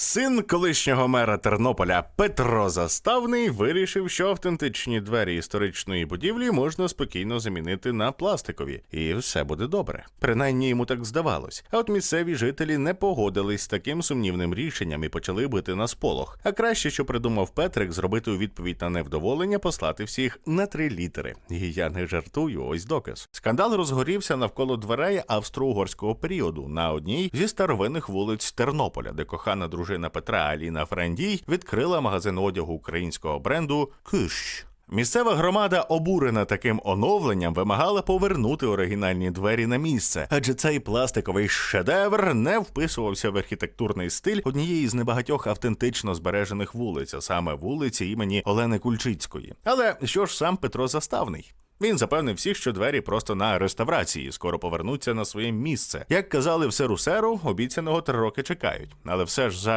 Син колишнього мера Тернополя Петро Заставний вирішив, що автентичні двері історичної будівлі можна спокійно замінити на пластикові, і все буде добре. Принаймні йому так здавалось. А от місцеві жителі не погодились з таким сумнівним рішенням і почали бити на сполох. А краще, що придумав Петрик, зробити у відповідь на невдоволення, послати всіх на три літери. І я не жартую, ось доказ. Скандал розгорівся навколо дверей австро-угорського періоду на одній зі старовинних вулиць Тернополя, де кохана дружина Петра Аліна Френдій відкрила магазин одягу українського бренду Киш. Місцева громада, обурена таким оновленням, вимагала повернути оригінальні двері на місце, адже цей пластиковий шедевр не вписувався в архітектурний стиль однієї з небагатьох автентично збережених вулиць, а саме вулиці імені Олени Кульчицької. Але що ж сам Петро Заставний? Він запевнив всіх, що двері просто на реставрації скоро повернуться на своє місце. Як казали в серу серу, обіцяного три роки чекають, але все ж за